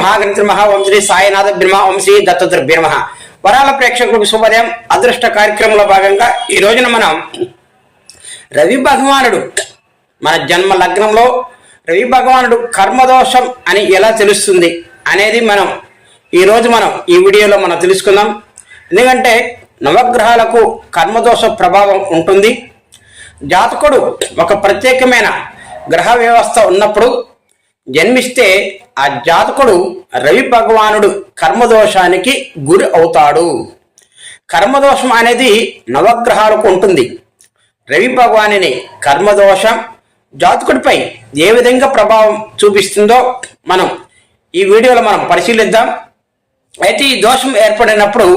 మహాగణిత మహా ఓం శ్రీ సాయినాథ బ్రహ్మ ఓం శ్రీ దత్తద్ర బ్రహ్మ వరాల ప్రేక్షకులకు శుభోదయం. అదృష్ట కార్యక్రమంలో భాగంగా ఈ రోజున మనం రవి భగవానుడు మన జన్మ లగ్నంలో రవి భగవానుడు కర్మదోషం అని ఎలా తెలుస్తుంది అనేది మనం ఈరోజు మనం ఈ వీడియోలో మనం తెలుసుకుందాం. ఎందుకంటే నవగ్రహాలకు కర్మదోష ప్రభావం ఉంటుంది. జాతకుడు ఒక ప్రత్యేకమైన గ్రహ వ్యవస్థ ఉన్నప్పుడు జన్మిస్తే ఆ జాతకుడు రవి భగవానుడు కర్మదోషానికి గురి అవుతాడు. కర్మదోషం అనేది నవగ్రహాలకు ఉంటుంది. రవి భగవానిని కర్మదోషం జాతకుడిపై ఏ విధంగా ప్రభావం చూపిస్తుందో మనం ఈ వీడియోలో మనం పరిశీలిద్దాం. అయితే ఈ దోషం ఏర్పడినప్పుడు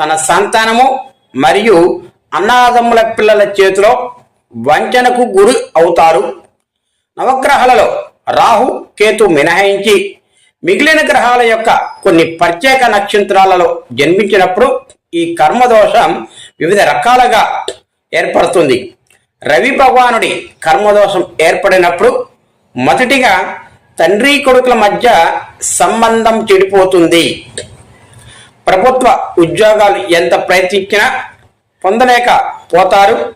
తన సంతానము మరియు అన్నాదమ్ముల పిల్లల చేతిలో వంచనకు గురి అవుతారు. నవగ్రహాలలో రాహు కేతు మినహాయించి మిగిలిన గ్రహాల యొక్క కొన్ని ప్రత్యేక నక్షత్రాలలో జన్మించినప్పుడు ఈ కర్మదోషం వివిధ రకాలుగా ఏర్పడుతుంది. రవి భగవానుడి కర్మదోషం ఏర్పడినప్పుడు మొదటిగా తండ్రి కొడుకుల మధ్య సంబంధం చెడిపోతుంది. ప్రభుత్వ ఉద్యోగాలు ఎంత ప్రయత్నించినా పొందలేక పోతారు.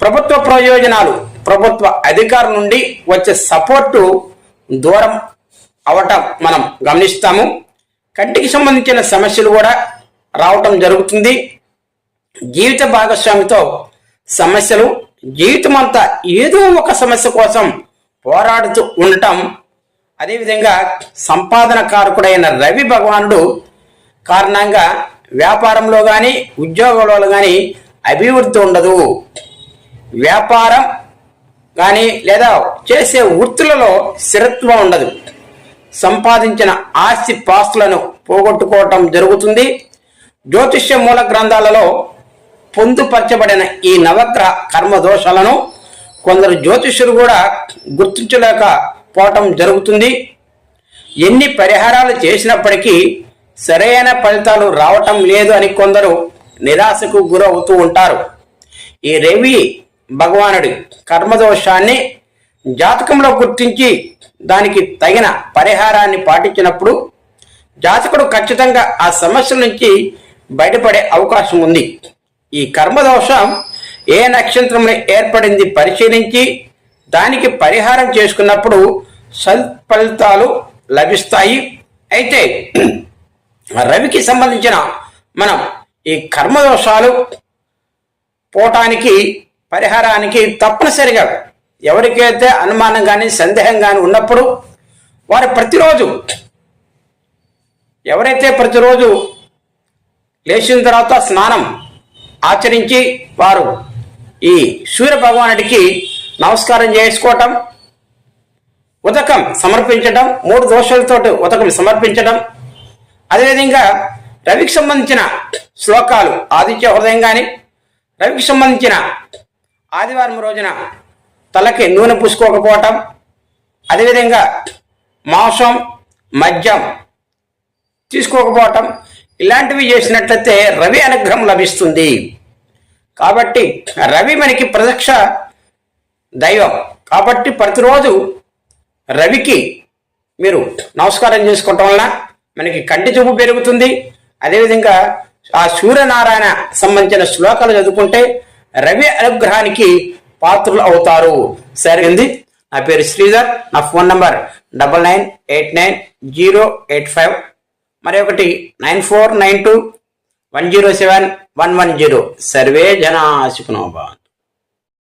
ప్రభుత్వ ప్రయోజనాలు ప్రభుత్వ అధికారుల నుండి వచ్చే సపోర్టు దూరం అవటం మనం గమనిస్తాము. కంటికి సంబంధించిన సమస్యలు కూడా రావటం జరుగుతుంది. జీవిత భాగస్వామితో సమస్యలు జీవితం అంతా ఏదో ఒక సమస్య కోసం పోరాడుతూ ఉండటం. అదేవిధంగా సంపాదన కారకుడైన రవి భగవానుడు కారణంగా వ్యాపారంలో కానీ ఉద్యోగంలో కానీ అభివృద్ధి ఉండదు. వ్యాపారం కానీ లేదా చేసే వృత్తులలో స్థిరత్వం ఉండదు. సంపాదించిన ఆస్తి పాస్తులను పోగొట్టుకోవటం జరుగుతుంది. జ్యోతిష్య మూల గ్రంథాలలో పొందుపరచబడిన ఈ నవగ్రహ కర్మ దోషాలను కొందరు జ్యోతిష్యులు కూడా గుర్తించలేకపోవటం జరుగుతుంది. ఎన్ని పరిహారాలు చేసినప్పటికీ సరైన ఫలితాలు రావటం లేదు అని కొందరు నిరాశకు గురవుతూ ఉంటారు. ఈ రవి భగవానుడి కర్మదోషాన్ని జాతకంలో గుర్తించి దానికి తగిన పరిహారాన్ని పాటించినప్పుడు జాతకుడు ఖచ్చితంగా ఆ సమస్య నుంచి బయటపడే అవకాశం ఉంది. ఈ కర్మదోషం ఏ నక్షత్రంలో ఏర్పడింది పరిశీలించి దానికి పరిహారం చేసుకున్నప్పుడు సత్ఫలితాలు లభిస్తాయి. అయితే రవికి సంబంధించిన మనం ఈ కర్మదోషాలు పోవటానికి పరిహారానికి తప్పనిసరిగా ఎవరికైతే అనుమానం కానీ సందేహం కానీ ఉన్నప్పుడు వారు ప్రతిరోజు ఎవరైతే ప్రతిరోజు లేచిన తర్వాత స్నానం ఆచరించి వారు ఈ సూర్య భగవానుడికి నమస్కారం చేసుకోవటం ఉదకం సమర్పించడం మూడు దోషాలతో ఉదకం సమర్పించడం అదేవిధంగా రవికి సంబంధించిన శ్లోకాలు ఆదిత్య హృదయం కానీ రవికి సంబంధించిన ఆదివారం రోజున తలకి నూనె పూసుకోకపోవటం అదేవిధంగా మాంసం మద్యం తీసుకోకపోవటం ఇలాంటివి చేసినట్లయితే రవి అనుగ్రహం లభిస్తుంది. కాబట్టి రవి మనకి ప్రత్యక్ష దైవం. కాబట్టి ప్రతిరోజు రవికి మీరు నమస్కారం చేసుకోవటం వలన మనకి కంటి చూపు పెరుగుతుంది. అదేవిధంగా ఆ సూర్యనారాయణ సంబంధించిన శ్లోకాలు చదువుకుంటే రవి అనుగ్రహానికి పాత్రలు అవుతారు. సరైంది నా పేరు శ్రీధర్ నా phone number double nine eight nine zero eight five. మరి ఒకటి nine four nine two one zero seven one one zero. Survey జనా సుఖనోభాన్